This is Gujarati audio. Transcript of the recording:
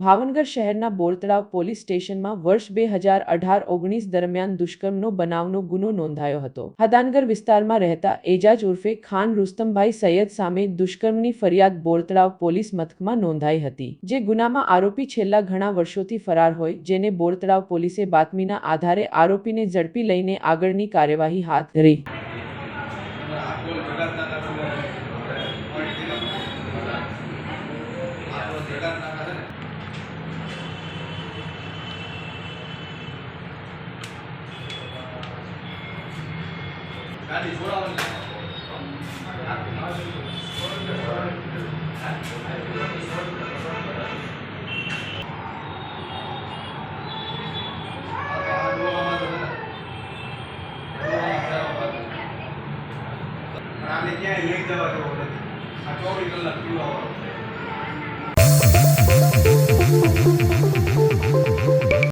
ભાવનગર શહેરના બોરતળાવ પોલીસ સ્ટેશનમાં વર્ષ બે હજાર અઢાર ઓગણીસ દરમિયાન દુષ્કર્મનો બનાવનો ગુનો નોંધાયો હતો. હદાનગર વિસ્તારમાં રહેતા એજાજ ઉર્ફે ખાન રુસ્તમભાઈ સૈયદ સામે દુષ્કર્મની ફરિયાદ બોરતળાવ પોલીસ મથકમાં નોંધાઈ હતી, જે ગુનામાં આરોપી છેલ્લા ઘણા વર્ષોથી ફરાર હોય, જેને બોરતળાવ પોલીસે બાતમીના આધારે આરોપીને ઝડપી લઈને આગળની કાર્યવાહી હાથ ધરી. ગાડી છોડાવવાની આને ક્યાંય લઈ જવા જેવો નથી આ ચોવીસ કલાક પીવા